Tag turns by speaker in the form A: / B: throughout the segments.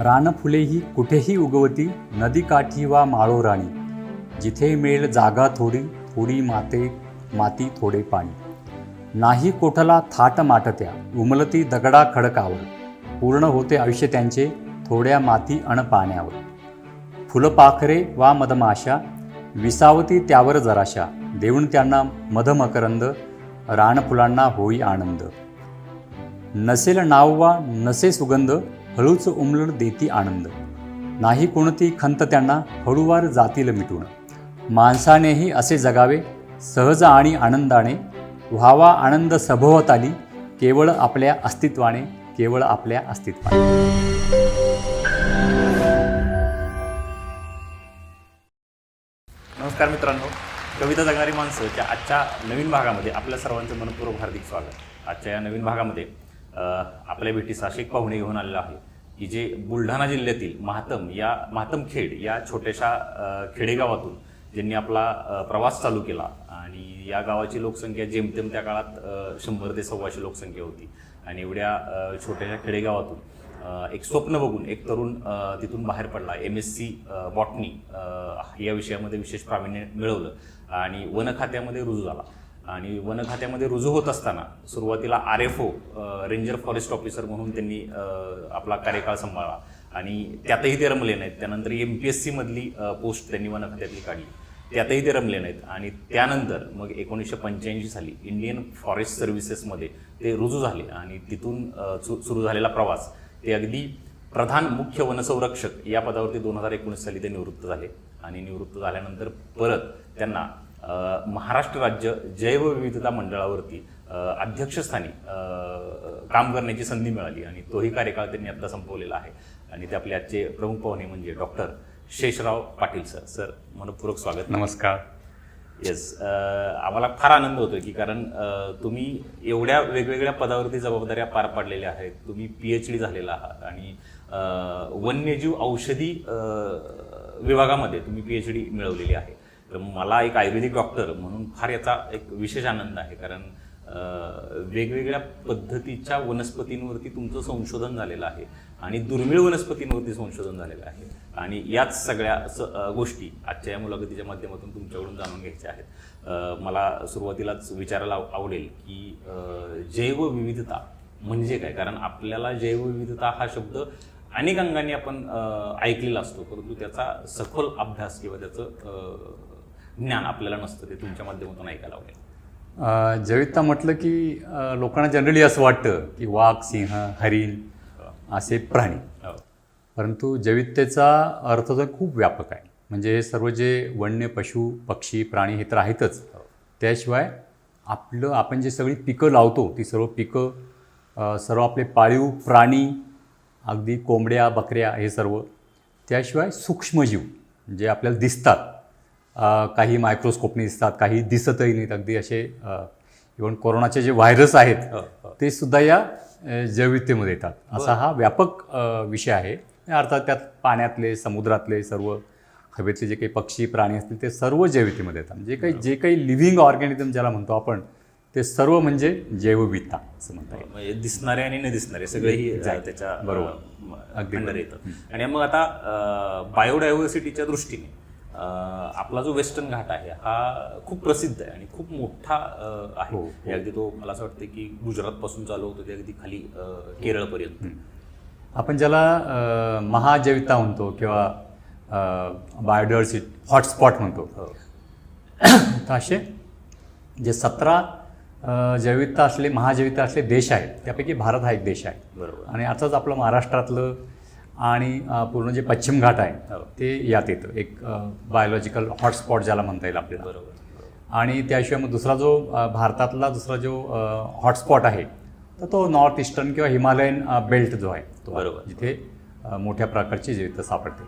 A: रानफुले ही कुठेही उगवती नदीकाठी वा माळो राणी. जिथे मेल जागा थोडी थोडी माते माती थोडे पाणी. नाही कोठला थाट माटत्या उमलती दगडा खडकावर. पूर्ण होते आयुष्य त्यांचे थोड्या माती अण पाण्यावर. फुलपाखरे वा मधमाशा विसावती त्यावर जराशा. देऊन त्यांना मधमकरंद रानफुलांना होई आनंद. नसेल नाव वा नसे सुगंध हळूच उमलण देती आनंद. नाही कोणती खंत त्यांना हळूवार जातील मिटून. माणसानेही असे जगावे सहज आणि आनंदाने. व्हावा आनंद सभोवताली केवळ आपल्या अस्तित्वाने केवळ आपल्या अस्तित्वाने.
B: नमस्कार मित्रांनो कविता जगणारी माणसं आजच्या नवीन भागामध्ये आपल्या सर्वांचं मनपूर्वक हार्दिक स्वागत. आजच्या या नवीन भागामध्ये आपल्या भेटीस असे एक पाहुणे घेऊन आलेला आहे की जे बुलढाणा जिल्ह्यातील महातम या महातमखेड या छोट्याशा खेडेगावातून ज्यांनी आपला प्रवास चालू केला आणि या गावाची लोकसंख्या जेमतेम त्या काळात शंभर ते सव्वाशे लोकसंख्या होती आणि एवढ्या छोट्याशा खेडेगावातून एक स्वप्न बघून एक तरुण तिथून बाहेर पडला एम एस सी बॉटनी या विषयामध्ये विशेष प्रावीण्य मिळवलं आणि वन खात्यामध्ये रुजू झाला. आणि वन खात्यामध्ये रुजू होत असताना सुरुवातीला R F O ranger forest officer म्हणून त्यांनी आपला कार्यकाळ सांभाळला. आणि त्यातही ते रमले नाहीत. त्यानंतर एम पी एस सीमधली पोस्ट त्यांनी वन खात्यातली काढली. त्यातही ते रमले नाहीत. आणि त्यानंतर मग एकोणीसशे पंच्याऐंशी साली इंडियन फॉरेस्ट सर्व्हिसेसमध्ये ते रुजू झाले आणि तिथून सु- सुरू झालेला प्रवास. ते अगदी प्रधान मुख्य वनसंरक्षक या पदावरती दोन हजार एकोणीस साली ते निवृत्त झाले. आणि निवृत्त झाल्यानंतर परत त्यांना महाराष्ट्र राज्य जैवविविधता मंडळावरती अध्यक्षस्थानी काम करण्याची संधी मिळाली आणि तोही कार्यकाळ त्यांनी आता संपवलेला आहे. आणि ते आपले आजचे प्रमुख पाहुणे म्हणजे doctor Shesharao Patil sir. Sir मनपूर्वक स्वागत.
A: नमस्कार.
B: येस आम्हाला फार आनंद होतोय की कारण तुम्ही एवढ्या वेगवेगळ्या पदावरती जबाबदाऱ्या पार पाडलेल्या आहेत. तुम्ही पी एच डी झालेला आहात आणि वन्यजीव औषधी विभागामध्ये तुम्ही पी एच डी मिळवलेली आहे. तर मला एक आयुर्वेदिक डॉक्टर म्हणून फार याचा एक विशेष आनंद आहे. कारण वेगवेगळ्या पद्धतीच्या वनस्पतींवरती तुमचं संशोधन झालेलं आहे आणि दुर्मिळ वनस्पतींवरती संशोधन झालेलं आहे. आणि याच सगळ्या गोष्टी आजच्या या मुलाखतीच्या माध्यमातून तुमच्याकडून जाणून घ्यायच्या आहेत. मला सुरुवातीलाच विचारायला आवडेल की जैवविविधता म्हणजे काय? कारण आपल्याला जैवविविधता हा शब्द अनेक अंगाने आपण ऐकलेला असतो. परंतु त्याचा सखोल अभ्यास किंवा त्याचं ज्ञान आपल्याला नसतं ते तुमच्या माध्यमातून ऐकायला आवडेल.
A: अ, जैविकता म्हटलं की लोकांना जनरली असं वाटतं की वाघ सिंह हरिण असे प्राणी.
B: हो.
A: परंतु जैविकतेचा अर्थ तर खूप व्यापक आहे. म्हणजे हे सर्व जे वन्य पशु पक्षी प्राणी हे तर आहेतच. त्याशिवाय आपलं आपण जे सगळी पिकं लावतो ती सर्व पिकं सर्व आपले पाळीव प्राणी अगदी कोंबड्या बकऱ्या हे सर्व त्याशिवाय सूक्ष्मजीव जे आपल्याला दिसतात काही मायक्रोस्कोपने दिसतात काही दिसतही नाहीत. अगदी असे इवन कोरोनाचे जे व्हायरस आहेत
B: हो, हो.
A: ते सुद्धा या जैविकतेमध्ये येतात. असा हा व्यापक विषय आहे. अर्थात त्यात पाण्यातले समुद्रातले सर्व हवेतले जे काही पक्षी प्राणी असतील ते सर्व जैविकतेमध्ये येतात. जे काही जे काही लिव्हिंग ऑर्गॅनिझम ज्याला म्हणतो आपण ते सर्व म्हणजे जैवविविधता असं म्हणता येईल.
B: म्हणजे दिसणारे आणि न दिसणारे सगळेही. त्याच्या
A: बरोबर. अगदी
B: येतात. आणि मग आता बायोडायव्हर्सिटीच्या दृष्टीने आपला जो वेस्टर्न घाट आहे हा खूप प्रसिद्ध आहे आणि खूप मोठा आहे.
A: हो,
B: हे. अगदी तो मला असं वाटतं की गुजरात पासून चालू होतो ते अगदी खाली केरळपर्यंत.
A: आपण ज्याला अ, महाजैविकता म्हणतो किंवा बायोडायव्हर्सिटी हॉटस्पॉट म्हणतो
B: हो.
A: तर असे जे सतरा जैविकता असले महाजैविकता असले देश आहेत त्यापैकी भारत हा एक देश आहे.
B: बरोबर.
A: आणि आताच आपलं महाराष्ट्रातलं आणि पूर्ण जे पश्चिम घाट आहे. ते यात येतं एक बायोलॉजिकल हॉटस्पॉट ज्याला म्हणता येईल आपल्याला
B: बरोबर.
A: आणि त्याशिवाय मग दुसरा जो भारतातला दुसरा जो हॉटस्पॉट आहे तर तो नॉर्थ ईस्टर्न किंवा हिमालयन बेल्ट जो आहे तो
B: बरोबर.
A: जिथे मोठ्या प्रकारची जैविकता सापडते.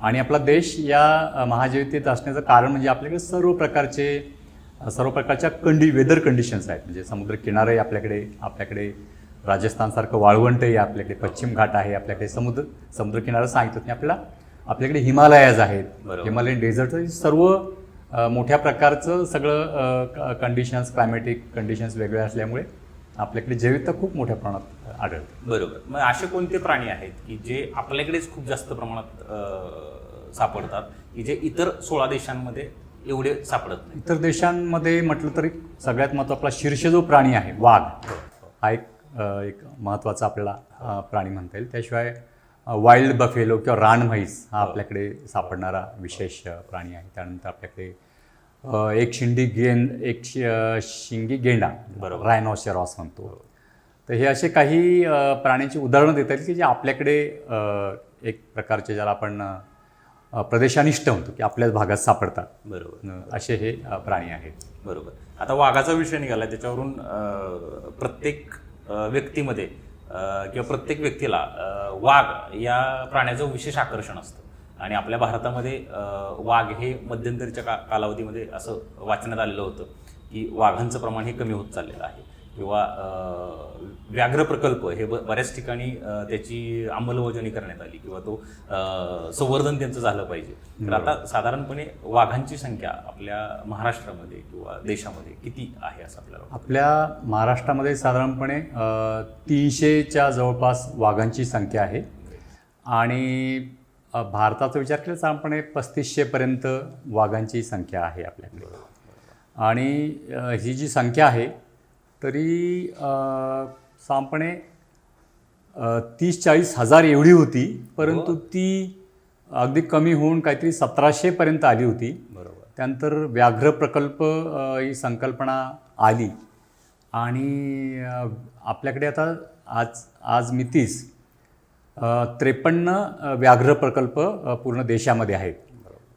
A: आणि आपला देश या अ, महाजैविकतेत असण्याचं कारण म्हणजे आपल्याकडे सर्व प्रकारचे सर्व प्रकारच्या कंडी वेदर कंडिशन्स आहेत म्हणजे समुद्र किनारे आपल्याकडे आपल्याकडे राजस्थानसारखं वाळवंटही आहे आपल्याकडे पश्चिम घाट आहे आपल्याकडे समुद्र समुद्रकिनारा सांगितलं नाही आपल्याला. आपल्याकडे हिमालयाज आहेत. हिमालयन डेझर्ट सर्व मोठ्या प्रकारचं सगळं कंडिशन्स क्लायमॅटिक कंडिशन्स वेगळे असल्यामुळे आपल्याकडे जैविकता खूप मोठ्या प्रमाणात आढळते.
B: बरोबर. मग असे कोणते प्राणी आहेत की जे आपल्याकडेच खूप जास्त प्रमाणात सापडतात की जे इतर सोळा देशांमध्ये एवढे सापडत नाही
A: इतर देशांमध्ये म्हटलं तरी सगळ्यात महत्त्वाचा शीर्ष जो प्राणी आहे वाघ. हा एक एक महत्त्वाचा आपल्याला प्राणी म्हणता येईल. त्याशिवाय वाईल्ड बफेलो किंवा रानम्हैस हा आपल्याकडे सापडणारा विशेष प्राणी आहे. त्यानंतर आपल्याकडे एक शिंडी गेंद एक शिंगी गेंडा
B: बरोबर.
A: रायनॉसेरॉस म्हणतो. तर हे असे काही प्राण्यांची उदाहरणं देता येईल की जे आपल्याकडे एक प्रकारचे ज्याला आपण प्रदेशानिष्ठ म्हणतो की आपल्याच भागात सापडतात.
B: बरोबर.
A: असे हे प्राणी आहेत.
B: बरोबर. आता वाघाचा विषय निघाला त्याच्यावरून प्रत्येक व्यक्तीमध्ये किंवा प्रत्येक व्यक्तीला वाघ या प्राण्याचं विशेष आकर्षण असतं. आणि आपल्या भारतामध्ये वाघ हे मध्यंतरीच्या का कालावधीमध्ये असं वाचण्यात आलेलं होतं की वाघांचं प्रमाण हे कमी होत चाललेलं आहे. किंवा व्याघ्र प्रकल्प हे ब- बऱ्याच ठिकाणी त्याची अंमलबजावणी करण्यात आली किंवा तो संवर्धन त्यांचं झालं पाहिजे. तर आता साधारणपणे वाघांची संख्या आपल्या महाराष्ट्रामध्ये किंवा देशामध्ये किती आहे असं आपल्याला?
A: आपल्या महाराष्ट्रामध्ये साधारणपणे तीनशेच्या जवळपास वाघांची संख्या आहे. आणि भारताचा विचार केला साधारणपणे पस्तीसशेपर्यंत वाघांची संख्या आहे आपल्याकडे. आणि ही जी संख्या आहे तरी साधारणपणे तीस चाळीस हजार एवढी होती परंतु ती अगदी कमी होऊन काहीतरी सतराशेपर्यंत आली होती.
B: बरोबर.
A: त्यानंतर व्याघ्र प्रकल्प ही संकल्पना आली. आणि आपल्याकडे आता आज आज मितीस त्रेपन्न व्याघ्र प्रकल्प पूर्ण देशामध्ये आहेत.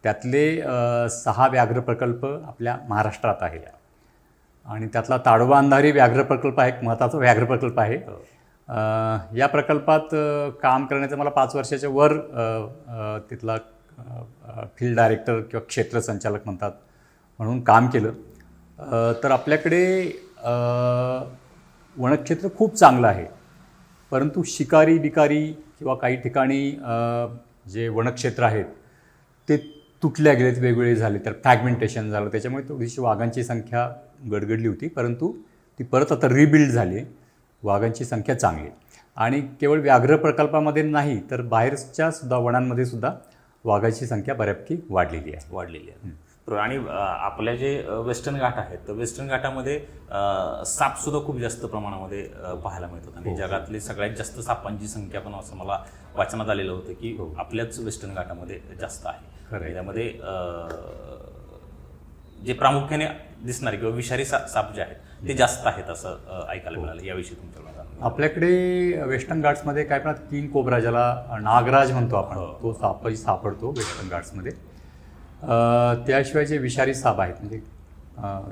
A: त्यातले सहा व्याघ्र प्रकल्प आपल्या महाराष्ट्रात आहे आणि त्यातला ताडोबा अंधारी व्याघ्र प्रकल्प हा एक महत्त्वाचा व्याघ्र प्रकल्प आहे. अ, या प्रकल्पात काम करण्याचं मला पाच वर्षाच्या वर तिथला फील्ड डायरेक्टर किंवा क्षेत्र संचालक म्हणतात म्हणून काम केलं. तर आपल्याकडे वनक्षेत्र खूप चांगलं आहे. परंतु शिकारी बिकारी किंवा काही ठिकाणी जे वनक्षेत्र आहेत ते तुटल्या गेलेत वेगवेगळे झाले तर फ्रॅगमेंटेशन झालं त्याच्यामुळे थोडीशी वाघांची संख्या गडगडली होती परंतु ती परत आता रिबिल्ड झाली आहे. वाघांची संख्या चांगली आहे. आणि केवळ व्याघ्र प्रकल्पामध्ये नाही तर बाहेरच्या सुद्धा वनांमध्ये सुद्धा वाघाची संख्या बऱ्यापैकी वाढलेली आहे.
B: वाढलेली आहे. बरोबर. आणि आपल्या जे वेस्टर्न घाट आहेत तर वेस्टर्न घाटामध्ये अं, साप सुद्धा खूप जास्त प्रमाणामध्ये पाहायला मिळतात. आणि जगातली सगळ्यात जास्त सापांची संख्या पण असं मला वाचनात आलेलं होतं की आपल्याच वेस्टर्न घाटामध्ये जास्त आहे. त्यामध्ये जे प्रामुख्याने दिसणारे किंवा विषारी सा- साप जे आहेत ते जास्त आहेत असं ऐकायला मिळालं. याविषयी घ्या.
A: आपल्याकडे वेस्टर्न घाट्समध्ये काय पण किंग कोब्रा ज्याला नागराज म्हणतो आपण. तो सापही सापडतो वेस्टर्न घाट्समध्ये. त्याशिवाय जे विषारी साप आहेत म्हणजे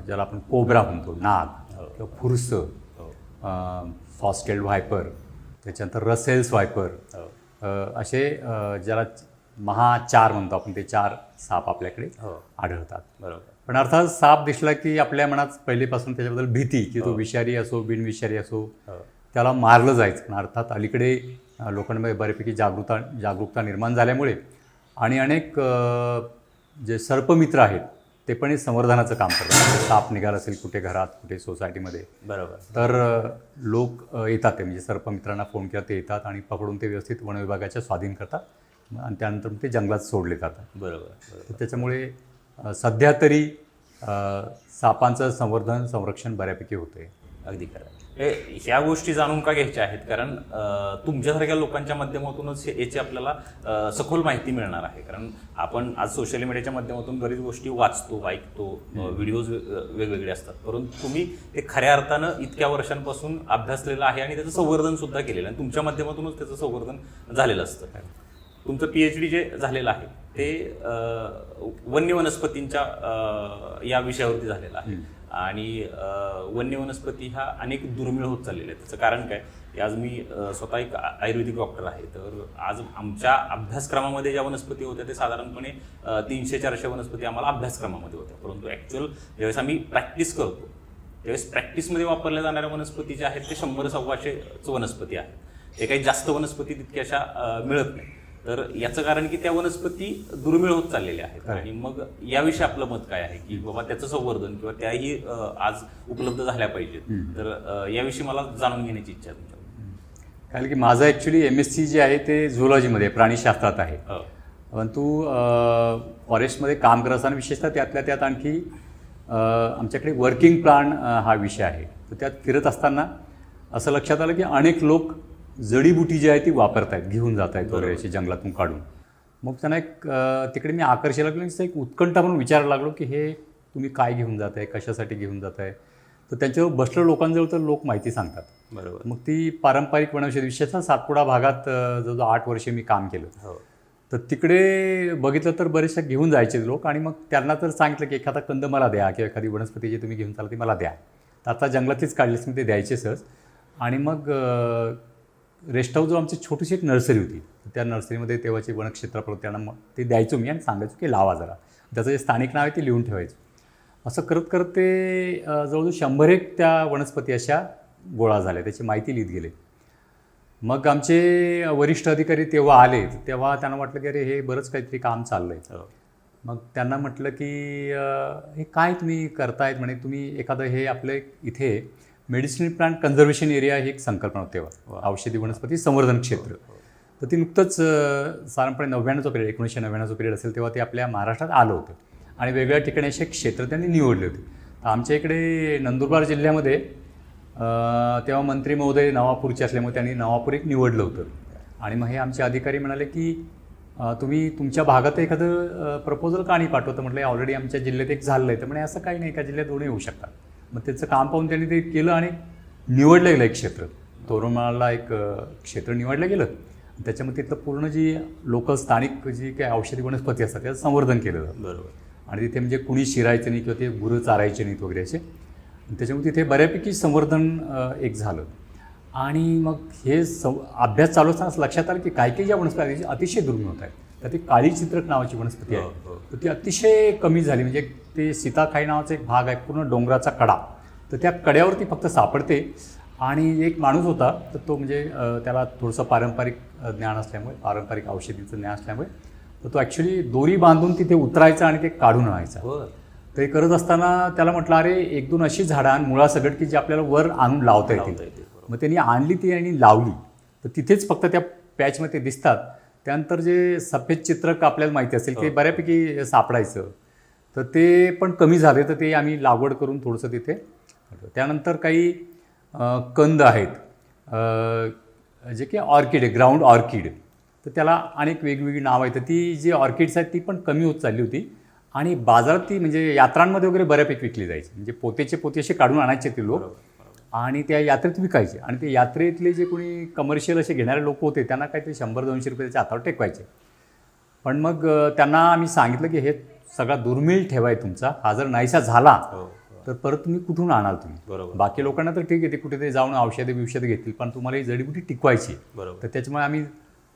A: ज्याला आपण कोब्रा म्हणतो नाग किंवा फुरस
B: हो.
A: फॉस्टेल्ड व्हायपर त्याच्यानंतर रसेल्स व्हायपर
B: हो.
A: असे ज्याला महाचार म्हणतो आपण ते चार साप आपल्याकडे
B: हो.
A: आढळतात.
B: बरोबर.
A: पण अर्थात साप दिसला की आपल्या मनात पहिलेपासून त्याच्याबद्दल भीती की तो विषारी असो बिनविषारी असो
B: हो.
A: त्याला मारलं जायचं. पण अर्थात अलीकडे लोकांमध्ये बऱ्यापैकी जागरूकता जागरूकता निर्माण झाल्यामुळे आणि अनेक जे सर्पमित्र आहेत ते पण हे संवर्धनाचं काम करतात. म्हणजे साप निघाला असेल कुठे घरात कुठे सोसायटीमध्ये
B: बरोबर.
A: तर लोक येतात ते. म्हणजे सर्पमित्रांना फोन केला ते येतात आणि पकडून ते व्यवस्थित वनविभागाच्या स्वाधीन करतात. आणि त्यानंतर ते जंगलात सोडले जातात.
B: बरोबर
A: त्याच्यामुळे सध्या तरी सापांचं संवर्धन संरक्षण बऱ्यापैकी होतं
B: अगदी खरं हे ह्या गोष्टी जाणून का घ्यायच्या आहेत? कारण तुमच्यासारख्या लोकांच्या माध्यमातूनच हे- याची आपल्याला सखोल माहिती मिळणार आहे. कारण आपण आज सोशल मीडियाच्या माध्यमातून बरीच गोष्टी वाचतो ऐकतो व्हिडिओज वेगवेगळे असतात. परंतु तुम्ही ते खऱ्या अर्थानं इतक्या वर्षांपासून अभ्यासलेलं आहे आणि त्याचं संवर्धन सुद्धा केलेलं आहे. आणि तुमच्या माध्यमातूनच त्याचं संवर्धन झालेलं असतं. तुमचं पी एच डी जे झालेलं आहे ते वन्य वनस्पतींच्या या विषयावरती झालेलं आहे. आणि वन्य वनस्पती ह्या अनेक दुर्मिळ होत चाललेल्या आहेत त्याचं कारण काय? की आज मी स्वतः एक आयुर्वेदिक डॉक्टर आहे. तर आज आमच्या अभ्यासक्रमामध्ये ज्या वनस्पती होत्या ते साधारणपणे तीनशे चारशे वनस्पती आम्हाला अभ्यासक्रमामध्ये होत्या. परंतु ॲक्च्युअल ज्यावेळेस आम्ही प्रॅक्टिस करतो त्यावेळेस प्रॅक्टिसमध्ये वापरल्या जाणाऱ्या वनस्पती ज्या आहेत ते शंभर सव्वाशे वनस्पती आहेत. ते काही जास्त वनस्पती तितक्याशा मिळत नाही. तर याचं कारण की त्या वनस्पती दुर्मिळ होत चाललेल्या आहेत. आणि मग याविषयी आपलं मत काय आहे? की बाबा त्याचं संवर्धन किंवा त्याही आज उपलब्ध झाल्या पाहिजेत. तर याविषयी मला जाणून घेण्याची इच्छा आहे
A: कारण की माझं ॲक्च्युली एम एस सी जे आहे ते झुलॉजीमध्ये प्राणीशास्त्रात आहे.
B: हो.
A: परंतु फॉरेस्टमध्ये काम करत असताना विशेषतः त्यातल्या त्यात आणखी आमच्याकडे वर्किंग प्लान हा विषय आहे. तर त्यात फिरत असताना असं लक्षात आलं की अनेक लोक जडीबुटी जी आहे ती वापरत आहेत घेऊन जात आहेत वगैरे अशी जंगलातून काढून. मग त्यांना एक तिकडे मी आकर्षायला लागलो एक उत्कंठा म्हणून विचारायला लागलो की हे तुम्ही काय घेऊन जात आहे कशासाठी घेऊन जात आहे तर त्यांच्यावर बसलं लोकांजवळ तर लोक माहिती सांगतात.
B: बरोबर.
A: मग ती पारंपरिक वनौषधी विशेषतः सातपुडा भागात जवळजवळ आठ वर्षे मी काम केलं.
B: हो.
A: तर तिकडे बघितलं तर बरेचसे घेऊन जायचे लोक आणि मग त्यांना तर सांगितलं की एखादा कंद मला द्या किंवा एखादी वनस्पती जी तुम्ही घेऊन चाला ती मला द्या. तर आता जंगलातलीच काढलीच मी ते द्यायचे सहज. आणि मग रेस्ट हाऊस जो आमची छोटीशी एक नर्सरी होती त्या नर्सरीमध्ये तेव्हाचे वनक्षेत्राप्रत त्यांना मग ते द्यायचो मी आणि सांगायचो की लावा जरा. त्याचं जे स्थानिक नाव आहे ते लिहून ठेवायचं. असं करत करत ते जवळजवळ शंभर एक त्या वनस्पती अशा गोळा झाल्या त्याची माहिती लिहित गेले. मग आमचे वरिष्ठ अधिकारी तेव्हा आले तेव्हा त्यांना वाटलं की अरे हे बरंच काहीतरी काम चाललंय.
B: हो.
A: मग त्यांना म्हटलं की हे काय तुम्ही करतायत? म्हणे तुम्ही एखादं हे आपलं इथे मेडिसिनल प्लांट कन्झर्वेशन एरिया ही एक संकल्पना होती तेव्हा. औषधी वनस्पती संवर्धन क्षेत्र. तर ती नुकतंच साधारणपणे नव्याण्णवचा पिरियड एकोणीसशे नव्याण्णवचा पिरियड असेल तेव्हा ते आपल्या महाराष्ट्रात आलं होतं. आणि वेगवेगळ्या ठिकाणी असे क्षेत्र त्यांनी निवडले होते. तर आमच्या इकडे नंदुरबार जिल्ह्यामध्ये तेव्हा मंत्री महोदय नवापूरचे असल्यामुळे त्यांनी नवापूर एक निवडलं होतं. आणि मग हे आमचे अधिकारी म्हणाले की तुम्ही तुमच्या भागात एखादं प्रपोजल का नाही पाठवतं? म्हटलं ऑलरेडी आमच्या जिल्ह्यात एक झालं आहे. तर म्हणे असं काही नाही. एका जिल्ह्यात दोन्ही येऊ शकतात. मग त्याचं काम पाहून त्यांनी ते केलं आणि निवडलं गेलं एक क्षेत्र. तोरणमाळला एक क्षेत्र निवडलं गेलं. त्याच्यामध्ये तिथलं पूर्ण जी लोकल स्थानिक जी काही औषधी वनस्पती असतात त्याचं संवर्धन केलं जातं
B: बरोबर.
A: आणि तिथे म्हणजे कुणी शिरायचं नाही किंवा ते गुरं चारायचे नाहीत वगैरे असे. आणि त्याच्यामुळे तिथे बऱ्यापैकी संवर्धन एक झालं. आणि मग हे सं अभ्यास चालू असतानाच लक्षात आलं की काही काही ज्या वनस्पती अतिशय दुर्मिळ होत आहेत. तर ती काळी चित्रक नावाची वनस्पती
B: हो,
A: आहे
B: हो.
A: तर ती अतिशय कमी झाली. म्हणजे ते सीताखाई नावाचा एक भाग आहे पूर्ण डोंगराचा कडा. तर त्या कड्यावरती फक्त सापडते. आणि एक माणूस होता तर तो म्हणजे त्याला थोडंसं पारंपरिक ज्ञान असल्यामुळे पारंपरिक औषधीचं ज्ञान असल्यामुळे तर तो ॲक्च्युली दोरी बांधून तिथे उतरायचा आणि ते काढून आणायचा. ते करत असताना त्याला म्हटलं अरे एक दोन अशी झाडं आण मुळासकट की जी आपल्याला वर आणून लावता
B: बरोबर.
A: मग त्यांनी आणली ती आणि लावली. तर तिथेच फक्त त्या पॅचमध्ये दिसतात. त्यानंतर जे सफेद चित्रक आपल्याला माहिती असेल ते बऱ्यापैकी सापडायचं. तर ते पण कमी झाले तर ते आम्ही लागवड करून थोडंसं तिथे त्यानंतर काही कंद आहेत. जे की ऑर्किड आहे ग्राउंड ऑर्किड. तर त्याला अनेक वेगवेगळी नावं आहेत. ती जी ऑर्किड्स आहेत ती पण कमी होत चालली होती. आणि बाजारात ती म्हणजे यात्रांमध्ये वगैरे बऱ्यापैकी विकली जायची. म्हणजे पोतेचे पोते असे काढून आणायचे ते लोक. आणि त्या यात्रेत विकायचे. आणि ते यात्रेतले जे कोणी कमर्शियल असे घेणारे लोक होते त्यांना काहीतरी शंभर दोनशे रुपये त्याच्या हातावर टेकवायचे. पण मग त्यांना आम्ही सांगितलं की हे सगळा दुर्मिळ ठेवाय तुमचा. हा जर नाहीसा झाला
B: हो
A: तर परत तुम्ही कुठून आणाल तुम्ही?
B: बरोबर.
A: बाकी लोकांना तर ठीक आहे ते कुठेतरी जाऊन औषधे बिवषधे घेतील पण तुम्हाला ही जडीबुटी टिकवायची
B: बरोबर.
A: तर त्याच्यामुळे आम्ही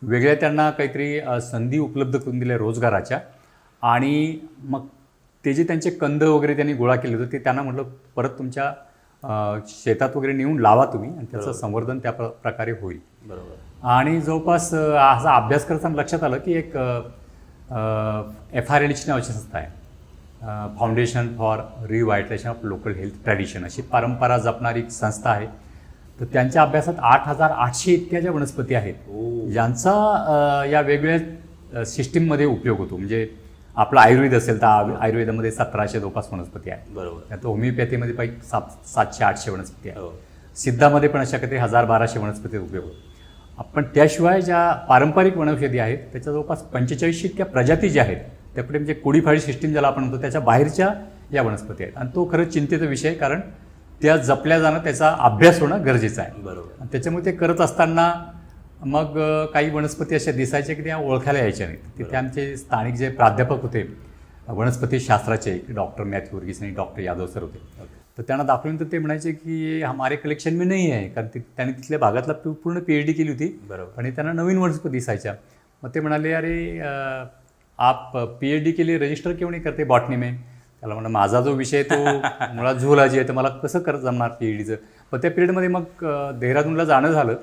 A: वेगळ्या त्यांना काहीतरी संधी उपलब्ध करून दिल्या रोजगाराच्या. आणि मग ते जे त्यांचे कंद वगैरे त्यांनी गोळा केले होते ते त्यांना म्हटलं परत तुमच्या शेतात वगैरे नेऊन लावा तुम्ही आणि त्याचं संवर्धन त्या प्र- प्रकारे होईल.
B: बरोबर.
A: आणि जवळपास असा अभ्यास करताना लक्षात आलं की एक एफ आर एल ची नावाची संस्था आहे. Foundation for revitalisation of local health tradition अशी परंपरा जपणारी एक संस्था आहे. तर त्यांच्या अभ्यासात आठ हजार आठशे इतक्या ज्या वनस्पती आहेत
B: ओ
A: ज्यांचा या वेगवेगळ्या सिस्टीममध्ये उपयोग होतो. म्हणजे आपला आयुर्वेद असेल तर आयु- आयुर्वेदामध्ये सतराशे जवळपास वनस्पती आहे
B: बरोबर.
A: त्यात होमिओपॅथीमध्ये पाहिजे सात सातशे आठशे वनस्पती आहे
B: हो.
A: सिद्धामध्ये पण अशा काहीतरी हजार बाराशे वनस्पती उपयोग होतो पण त्याशिवाय ज्या पारंपरिक वनौषधी आहेत त्याच्या जवळपास पंचेचाळीसशे इतक्या प्रजाती ज्या आहेत त्यापुढे म्हणजे कोडीफाडी सिस्टीम ज्याला आपण म्हणतो त्याच्या बाहेरच्या या वनस्पती आहेत. आणि तो खरंच चिंतेचा विषय आहे कारण त्या जपल्या जाणं त्याचा अभ्यास होणं गरजेचं आहे.
B: बरोबर.
A: आणि त्याच्यामुळे ते करत असताना मग काही वनस्पती अशा दिसायच्या की त्या ओळखायला यायच्या नाहीत. तिथे आमचे स्थानिक जे प्राध्यापक होते वनस्पती शास्त्राचे डॉक्टर मॅथ्यू वर्गीस आणि डॉक्टर यादव सर होते. तर त्यांना दाखवल्यानंतर ते म्हणायचे की हमारे कलेक्शन में नाही आहे कारण ते त्यांनी तिथल्या भागातला पूर्ण पी एच डी केली होती.
B: बरोबर.
A: आणि त्यांना नवीन वनस्पती दिसायच्या. मग ते म्हणाले अरे आप पी एच डी के लिए रजिस्टर क्यों नहीं करते बॉटनी में? त्याला म्हणलं माझा जो विषय तो मुळात झुलॉजी आहे तर मला कसं करत जमणार पी एच डीचं पण त्या पिरियडमध्ये मग देहरादूनला जाणं झालं.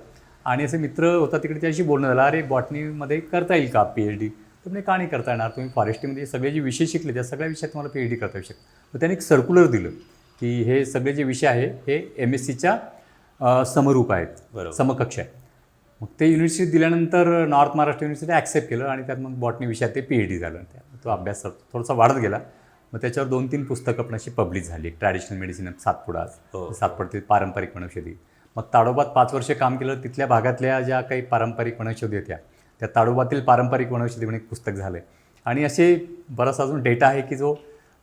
A: आणि असे मित्र होता तिकडे त्याशी बोलणं झालं अरे बॉटनीमध्ये करता येईल का पी एच डी तर म्हणजे का नाही करता येणार? तुम्ही फॉरेस्ट्रीमध्ये सगळे जे विषय शिकले त्या सगळ्या विषयात तुम्हाला पी एच डी करता येऊ शकतं. मग त्याने एक सर्क्युलर दिलं. की हे सगळे जे विषय आहे हे एम एस सीच्या समरूप आहेत. समकक्ष आहे. मग ते युनिव्हर्सिटीत दिल्यानंतर नॉर्थ महाराष्ट्र युनिव्हर्सिटी ॲक्सेप्ट केलं आणि त्यात मग बॉटनी विषयात ते पी एच डी झालं. त्या तो अभ्यास थोडासा वाढत गेला. मग त्याच्यावर दोन तीन पुस्तकं पण अशी पब्लिश झाली. Traditional medicine Satpura. सातपुडा पारंपरिक वनौषधी. मग ताडोबात पाच वर्ष काम केलं. तिथल्या भागातल्या ज्या काही पारंपरिक वनौषधी होत्या त्या ताडोबातील पारंपरिक वनौषधी म्हणून एक पुस्तक झालं आणि असे बराच अजून डेटा आहे की जो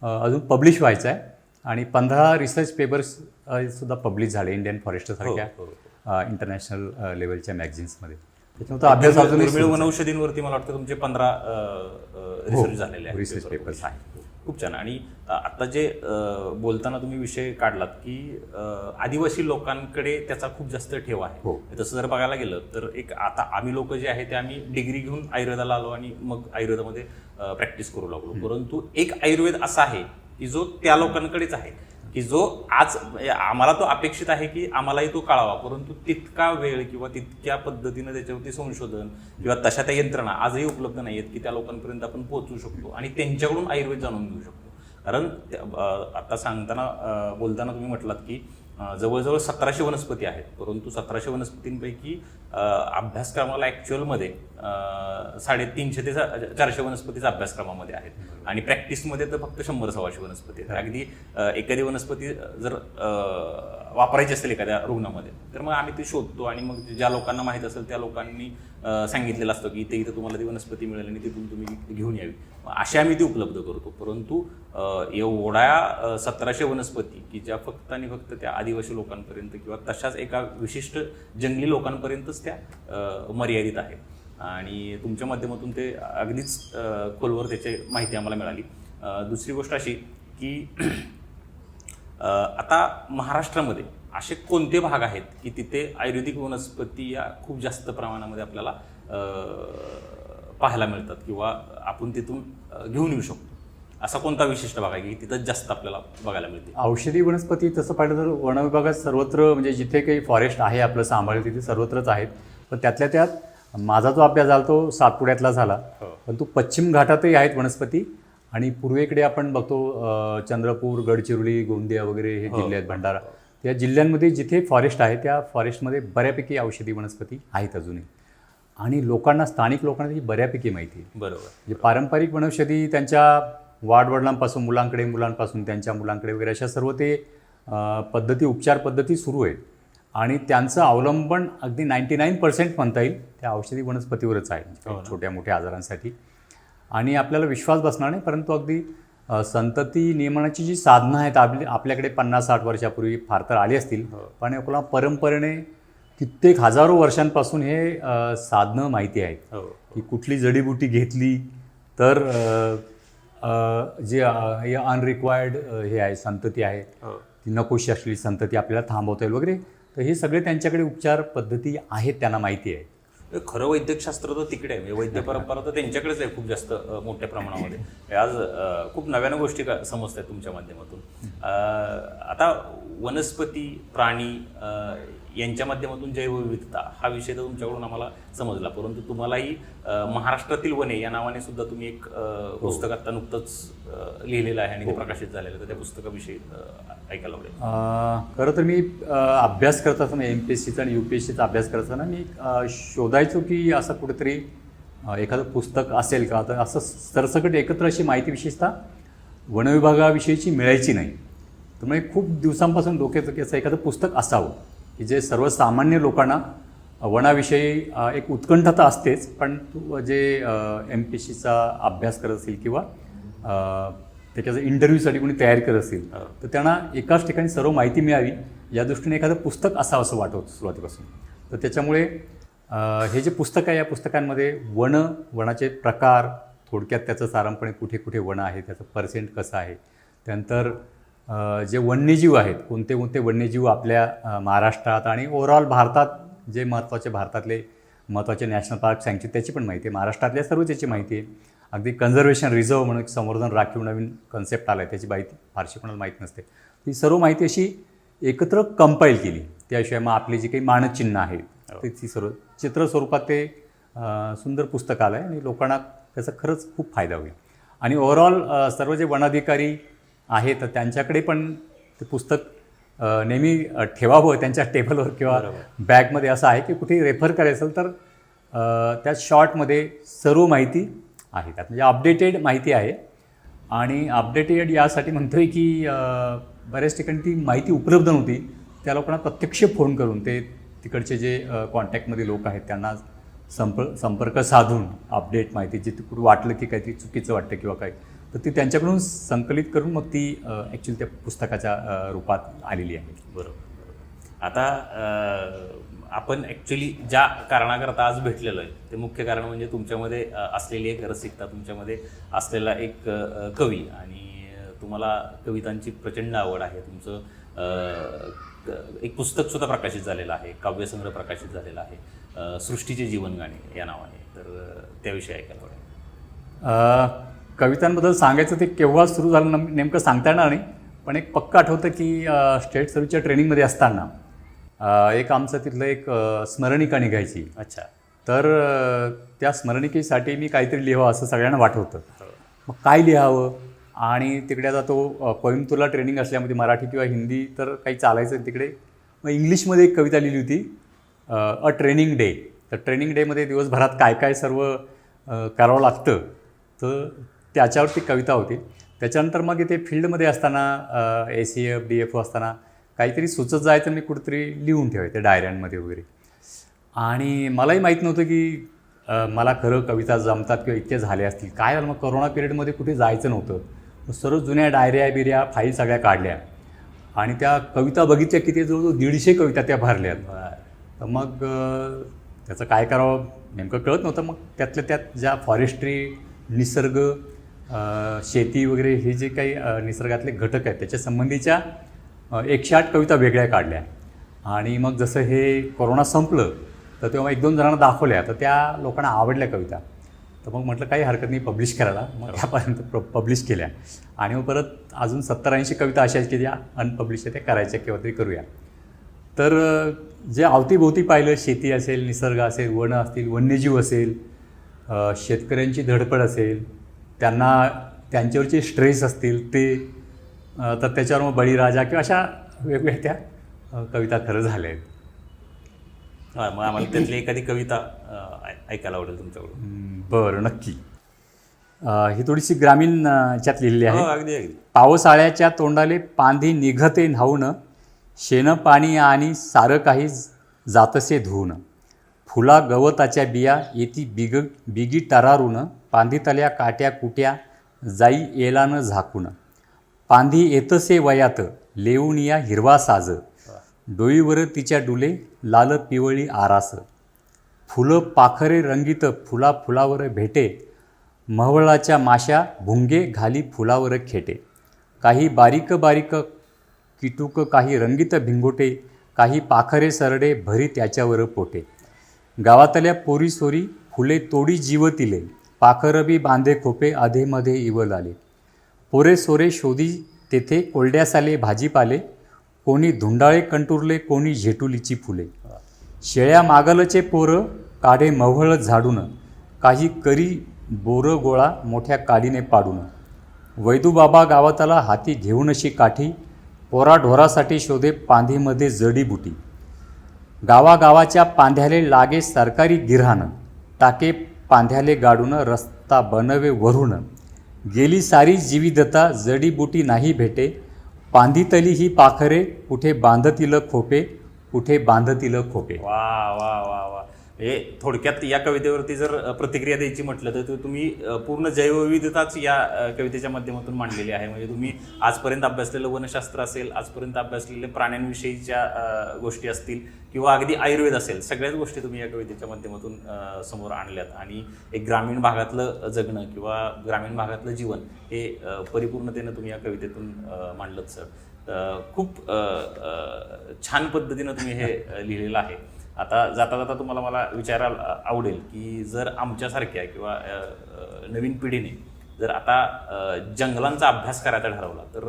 A: अजून पब्लिश व्हायचा आहे. आणि पंधरा रिसर्च पेपर्स सुद्धा पब्लिश झाले इंडियन फॉरेस्टसारख्या
B: हो,
A: इंटरनॅशनल लेवलच्या मॅगझिन्समध्ये त्याच्यामुळे तो अभ्यास आहे.
B: वनौषधींवरती मला वाटतं तुमचे पंधरा रिसर्च झालेले आहेत
A: रिसर्च. पेपर्स आहे.
B: खूप छान. आणि आता जे बोलताना तुम्ही विषय काढलात की आदिवासी लोकांकडे त्याचा खूप जास्त ठेव आहे.
A: हो.
B: तसं जर बघायला गेलं तर एक आता आम्ही लोक जे आहे ते आम्ही डिग्री घेऊन आयुर्वेदाला आलो आणि मग आयुर्वेदामध्ये प्रॅक्टिस करू लागलो. परंतु एक आयुर्वेद असा आहे की जो त्या लोकांकडेच आहे. की जो आज आम्हाला तो अपेक्षित आहे की आम्हालाही तो कळावा परंतु तितका वेळ किंवा तितक्या पद्धतीनं त्याच्यावरती संशोधन किंवा तशा त्या यंत्रणा आजही उपलब्ध नाही आहेत की त्या लोकांपर्यंत आपण पोहोचू शकतो आणि त्यांच्याकडून आयुर्वेद जाणून घेऊ शकतो. कारण आता सांगताना बोलताना तुम्ही म्हटलात की जवळजवळ सतराशे वनस्पती आहेत परंतु सतराशे वनस्पतींपैकी अभ्यासक्रमाला ॲक्च्युअलमध्ये साडेतीनशे ते चारशे वनस्पतीचा अभ्यासक्रमामध्ये आहेत. आणि प्रॅक्टिसमध्ये तर फक्त शंभर सव्वाशे वनस्पती आहेत. अगदी एखादी वनस्पती जर वापरायची असेल एखाद्या रुग्णामध्ये तर मग आम्ही ती शोधतो आणि मग ज्या लोकांना माहीत असेल त्या लोकांनी सांगितलेलं असतं की इथे इथं तुम्हाला ती वनस्पती मिळेल आणि तिथून तुम्ही घेऊन यावी. मग अशी आम्ही ती उपलब्ध करतो. परंतु एवढ्या सतराशे वनस्पती की ज्या फक्त आणि फक्त त्या आदिवासी लोकांपर्यंत किंवा तशाच एका विशिष्ट जंगली लोकांपर्यंतच त्या मर्यादित आहेत आणि तुमच्या माध्यमातून ते अगदीच खोलवर त्याची माहिती आम्हाला मिळाली. दुसरी गोष्ट अशी की आता महाराष्ट्रामध्ये असे कोणते भाग आहेत की तिथे आयुर्वेदिक वनस्पती या खूप जास्त प्रमाणामध्ये आपल्याला पाहायला मिळतात किंवा आपण तिथून घेऊन येऊ शकतो? असा कोणता विशिष्ट भाग आहे की तिथं जास्त आपल्याला बघायला मिळते?
A: औषधी वनस्पती तसं पाहिलं तर वन विभागात सर्वत्र म्हणजे जिथे काही फॉरेस्ट आहे आपलं सांभाळ तिथे सर्वत्रच आहेत. पण त्यातल्या त्यात माझा जो अभ्यास झाला तो सातपुड्यातला झाला.
B: हो.
A: पण तो पश्चिम घाटातही आहेत वनस्पती आणि पूर्वेकडे आपण बघतो चंद्रपूर गडचिरोली गोंदिया वगैरे हे जिल्हे आहेत भंडारा. त्या जिल्ह्यांमध्ये जिथे फॉरेस्ट आहे त्या फॉरेस्टमध्ये बऱ्यापैकी औषधी वनस्पती आहेत अजूनही. आणि लोकांना स्थानिक लोकांना त्याची बऱ्यापैकी माहिती आहे.
B: बरोबर.
A: जे पारंपरिक वनौषधी त्यांच्या वाडवडिलांपासून मुलांकडे मुलांपासून त्यांच्या मुलांकडे वगैरे अशा सर्व ते पद्धती उपचार पद्धती सुरू आहेत. आणि त्यांचं अवलंबन अगदी नाईंटी नाईन पर्सेंट म्हणता येईल त्या औषधी वनस्पतीवरच आहे काही छोट्या मोठ्या आजारांसाठी. आणि आपल्याला विश्वास बसणार नाही परंतु अगदी संतती नियमनाची जी साधनं आहेत आपली आपल्याकडे पन्नास साठ वर्षापूर्वी फार तर आली असतील पण आपल्याला परंपरेने कित्येक हजारो वर्षांपासून हे साधनं माहिती आहेत.
B: हो.
A: की कुठली जडीबुटी घेतली तर जे हे अनरिक्वायर्ड हे आहे संतती आहे. ती नकोशी असलेली संतती आपल्याला थांबवता येईल वगैरे. तर हे सगळे त्यांच्याकडे उपचार पद्धती आहेत त्यांना माहिती आहे.
B: खरं वैद्यकशास्त्र तर तिकडे आहे. म्हणजे वैद्य परंपरा तर त्यांच्याकडेच आहे खूप जास्त मोठ्या प्रमाणामध्ये. आज खूप नव्यानं गोष्टी का समजत आहेत तुमच्या माध्यमातून. आता वनस्पती प्राणी यांच्या माध्यमातून जैवविविधता हा विषय तर तुमच्याकडून आम्हाला समजला. परंतु तुम्हालाही महाराष्ट्रातील वने या नावाने सुद्धा तुम्ही एक अ, पुस्तक आता नुकतंच लिहिलेलं आहे आणि ते प्रकाशित झालेलं आहे. तर त्या पुस्तकाविषयी ऐकायला आवडेल.
A: खरं तर मी अभ्यास करत असताना एम पी एस सीचा आणि यू पी एस सीचा अभ्यास करत असताना मी शोधायचो की असं कुठेतरी एखादं पुस्तक असेल का? तर असं सरसकट एकत्र अशी माहिती विशेषतः वनविभागाविषयीची मिळायची नाही. त्यामुळे खूप दिवसांपासून डोक्यात की असं एखादं पुस्तक असावं. की जे सर्वसामान्य लोकांना वनाविषयी एक उत्कंठा तर असतेच पण तू जे एम पी सीचा अभ्यास करत असेल किंवा अ, त्याच्याचं इंटरव्ह्यूसाठी कोणी तयार करत असेल तर त्यांना एकाच ठिकाणी सर्व माहिती मिळावी या दृष्टीने एखादं पुस्तक असावं असं वाटत सुरुवातीपासून. तर त्याच्यामुळे हे जे पुस्तक आहे या पुस्तकांमध्ये वन वनाचे प्रकार थोडक्यात त्याचं सारांपणे कुठे कुठे वन आहे त्याचं पर्सेंट कसं आहे त्यानंतर जे वन्यजीव आहेत कोणते कोणते वन्यजीव आपल्या महाराष्ट्रात आणि ओव्हरऑल भारतात जे महत्त्वाचे भारतातले महत्त्वाचे नॅशनल पार्क सँक्च्युरी त्याची पण माहिती आहे. महाराष्ट्रातल्या सर्व त्याची माहिती आहे. अगदी कन्झर्वेशन रिझर्व म्हणून एक संवर्धन राखीव नवीन कन्सेप्ट आला आहे त्याची माहिती फारशी कोणाला माहीत नसते. ही सर्व माहिती अशी एकत्र कंपाईल केली. त्याशिवाय मग आपली जी काही मानचिन्ह आहेत ते ती सर्व चित्र स्वरूपात ते सुंदर पुस्तक आलं आहे आणि लोकांना त्याचा खरंच खूप फायदा होईल. आणि ओव्हरऑल सर्व जे वनाधिकारी आहेत तर त्यांच्याकडे पण ते पुस्तक नेहमी ठेवावं त्यांच्या टेबलवर किंवा बॅगमध्ये. असं आहे की कुठे रेफर करायचं असेल तर त्या शॉर्टमध्ये सर्व माहिती आहे. त्यात म्हणजे अपडेटेड माहिती आहे. आणि अपडेटेड यासाठी म्हणतोय की अ, बऱ्याच ठिकाणी ती माहिती उपलब्ध नव्हती. त्या लोकांना प्रत्यक्ष फोन करून ते तिकडचे जे कॉन्टॅक्टमध्ये लोक आहेत त्यांना संप संपर्क साधून अपडेट माहिती जे कुठं वाटलं की काहीतरी चुकीचं वाटतं किंवा काय तर ती त्यांच्याकडून संकलित करून मग ती ॲक्च्युली त्या पुस्तकाच्या रूपात आलेली आहे.
B: बरोबर बरोबर. आता आपण ॲक्च्युली ज्या कारणाकरता आज भेटलेलो आहे ते मुख्य कारण म्हणजे तुमच्यामध्ये असलेली एक रसिकता तुमच्यामध्ये असलेला एक कवी आणि तुम्हाला कवितांची प्रचंड आवड आहे. तुमचं एक पुस्तक सुद्धा प्रकाशित झालेलं आहे काव्यसंग्रह प्रकाशित झालेला आहे सृष्टीचे जीवनगाणे या नावाने. तर त्याविषयी ऐकायला आवडेल.
A: कवितांबद्दल सांगायचं ते केव्हा सुरू झालं नम- नेमकं सांगता येणार नाही. पण एक पक्क आठवतं की स्टेट सर्व्हिसच्या ट्रेनिंगमध्ये असताना एक आमचं तिथलं एक स्मरणिका निघायची
B: अच्छा.
A: तर त्या स्मरणिकेसाठी मी काहीतरी लिहावं असं सगळ्यांना वाटत होतं मग काय लिहावं? आणि तिकडे आता तो अ, कोइंबतूरला ट्रेनिंग असल्यामध्ये मराठी किंवा हिंदी तर काही चालायचं तिकडे. मग इंग्लिशमध्ये एक कविता लिहिली होती अ ट्रेनिंग डे. तर ट्रेनिंग डेमध्ये दिवसभरात काय काय सर्व करावं लागतं? तर त्याच्यावरती कविता होती. त्याच्यानंतर मग इथे फील्डमध्ये असताना A C F D F असताना काहीतरी सुचत जायचं मी कुठेतरी लिहून ठेवायचं डायऱ्यांमध्ये वगैरे. आणि मलाही माहीत नव्हतं की मला खरं कविता जमतात किंवा इतके झाले असतील. काय झालं? मग करोना पिरियडमध्ये कुठे जायचं नव्हतं. मग सर्व जुन्या डायऱ्या बिऱ्या फाईल सगळ्या काढल्या. आणि त्या कविता बघितल्या की ते जवळजवळ दीडशे कविता त्या भरल्या तर मग त्याचं काय करावं नेमकं कळत नव्हतं. मग त्यातल्या त्यात ज्या फॉरेस्ट्री निसर्ग शेती वगैरे हे जे काही निसर्गातले घटक आहेत त्याच्या संबंधीच्या एकशे आठ कविता वेगळ्या काढल्या. आणि मग जसं हे कोरोना संपलं तर तेव्हा एक दोन जणांना दाखवल्या तर त्या लोकांना आवडल्या कविता. तर मग म्हटलं काही हरकत नाही पब्लिश करायला. मग त्यापर्यंत प्र पब्लिश केल्या. आणि मग परत अजून सत्तर ऐंशी कविता अशा आहेत की ज्या अनपब्लिश त्या करायच्या किंवा तरी करूया. तर जे अवतीभोवती पाहिलं शेती असेल निसर्ग असेल वनं असतील वन्यजीव असेल शेतकऱ्यांची धडपड असेल त्यांना त्यांच्यावरचे स्ट्रेस असतील ते तर त्याच्यावर मग बळीराजा किंवा अशा वेगवेगळ्या त्या कविता खरं झाल्या आहेत.
B: हा मग आम्हाला त्यातली एखादी कविता ऐकायला आवडेल तुमच्याकडून.
A: बरं नक्की. ही थोडीशी ग्रामीण अ, ह्याच्यात लिहिलेली
B: हो
A: आहे
B: अगदी अगदी.
A: पावसाळ्याच्या तोंडाले पांधी निघते न्हाऊन शेण पाणी आणि सारं काही जातसे धुवून फुला गवताच्या बिया येती बिग बिगी टरारून पांधीतल्या काट्या कुट्या जाई येलानं झाकून. पांधी येतसे वयात लेऊन या हिरवा साज. डोईवर तिच्या डुले लाल पिवळी आरास. फुलं पाखरे रंगीत फुला फुलावर भेटे. महवळाच्या माशा भुंगे घाली फुलावर खेटे. काही बारीक बारीक किटूक काही रंगीत भिंगोटे काही पाखरे सरडे भरी त्याच्यावर पोटे. गावातल्या पोरी सोरी फुले तोडी जीवतिले पाखरबी बांधे खोपे अधेमध्ये इवल आले. पोरे सोरे शोधी तेथे कोरड्यासाले भाजीपाले कोणी धुंडाळे कंटुरले कोणी झेटुलीची फुले. शेळ्या मागलचे पोरं काढे मव्हळ झाडून काही करी बोरं गोळा मोठ्या काडीने पाडून. वैदूबाबा गावाताला हाती घेऊन अशी काठी पोरा ढोरासाठी शोधे पांधीमध्ये जडीबुटी गावागावाच्या पांध्याले लागे सरकारी गिरहाणं टाके पांध्याले गाडून रस्ता बनवे वरून गेली सारी जीविदता जडीबुटी नाही भेटे. पांधीतली ही पाखरे कुठे बांधतील खोपे कुठे बांधतील खोपे.
B: वा वा वा वा. हे थोडक्यात या कवितेवरती जर प्रतिक्रिया द्यायची म्हटलं तर ते तुम्ही पूर्ण जैवविविधताच या कवितेच्या माध्यमातून मांडलेली आहे. म्हणजे तुम्ही आजपर्यंत अभ्यासलेलं वनशास्त्र असेल आजपर्यंत अभ्यासलेले प्राण्यांविषयीच्या गोष्टी असतील किंवा अगदी आयुर्वेद असेल सगळ्याच गोष्टी तुम्ही या कवितेच्या माध्यमातून समोर आणल्यात. आणि एक ग्रामीण भागातलं जगणं किंवा ग्रामीण भागातलं जीवन हे परिपूर्णतेनं तुम्ही या कवितेतून मांडलं सर. खूप छान पद्धतीनं तुम्ही हे लिहिलेलं आहे. आता जाता जाता तुम्हाला मला विचारायला आवडेल की जर आमच्यासारख्या किंवा नवीन पिढीने जर आता जंगलांचा अभ्यास करायचा ठरवला तर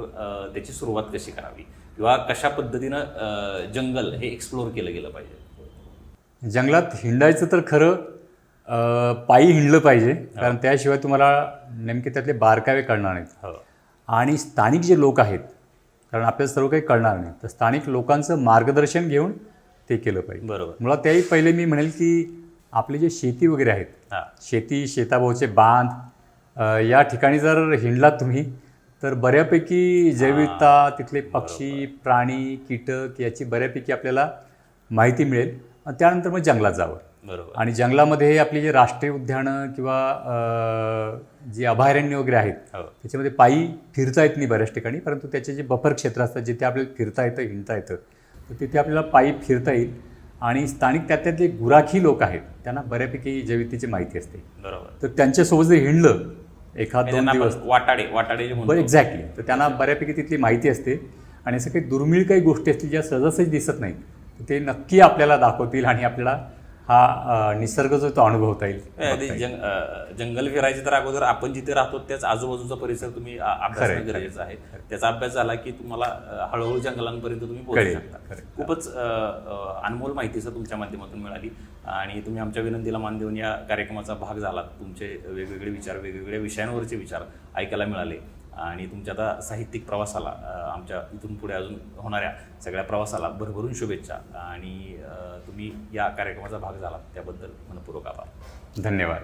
B: त्याची सुरुवात कशी करावी? किंवा कशा पद्धतीनं जंगल हे एक्सप्लोअर केलं गेलं पाहिजे?
A: जंगलात हिंडायचं तर खरं पायी हिंडलं पाहिजे कारण त्याशिवाय तुम्हाला नेमके त्यातले बारकावे कळणार नाहीत.
B: हो.
A: आणि स्थानिक जे लोक आहेत कारण आपल्याला सर्व काही कळणार नाही तर स्थानिक लोकांचं मार्गदर्शन घेऊन ते केलं पाहिजे.
B: बरोबर.
A: मुळात त्याही पहिले मी म्हणेल की आपली जे शेती वगैरे आहेत शेती शेताभोवचे बांध या ठिकाणी जर हिंडलात तुम्ही तर बऱ्यापैकी जैविकता तिथले पक्षी प्राणी कीटक याची बऱ्यापैकी आपल्याला माहिती मिळेल. आणि त्यानंतर मग जंगलात जावं.
B: बरोबर.
A: आणि जंगलामध्ये आपली जे राष्ट्रीय उद्यानं किंवा जी अभयारण्य वगैरे आहेत
B: हो.
A: त्याच्यामध्ये पायी फिरता येत नाही बऱ्याच ठिकाणी परंतु त्याचे जे बफर क्षेत्र असतात जिथे आपल्याला फिरता येतं हिंडता येतं तर तिथे आपल्याला पायी फिरता येईल. आणि स्थानिक त्यात जे गुराखी लोक आहेत त्यांना बऱ्यापैकी जैविकतेची माहिती असते.
B: बरोबर.
A: तर त्यांच्यासोबत जर हिंडलं एखाद दोन दिवस
B: वाटाडे वाटाडे
A: बरं एक्झॅक्टली तर त्यांना बऱ्यापैकी तिथली माहिती असते. आणि असं काही दुर्मिळ काही गोष्टी असतील ज्या सहजासहजी दिसत नाहीत ते नक्की आपल्याला दाखवतील आणि आपल्याला हा निसर्ग जो तो अनुभवता येईल.
B: जंग जंगल फिरायचे तर अगोदर आपण जिथे राहतो त्याच आजूबाजूचा परिसर तुम्ही अभ्यास गरजेचं आहे. त्याचा अभ्यास झाला की तुम्हाला हळूहळू जंगलांपर्यंत तुम्ही पोहोचू शकता. खूपच अनमोल माहिती सर तुमच्या माध्यमातून मिळाली. आणि तुम्ही आमच्या विनंतीला मान देऊन या कार्यक्रमाचा भाग झालात. तुमचे वेगवेगळे विचार वेगवेगळ्या विषयांवरचे विचार ऐकायला मिळाले. आणि तुमच्या आता साहित्यिक प्रवासाला आमच्या इथून पुढे अजून होणाऱ्या सगळ्या प्रवासाला भरभरून शुभेच्छा. आणि तुम्ही या कार्यक्रमाचा भाग झाला त्याबद्दल मनपूर्वक आभार.
A: धन्यवाद.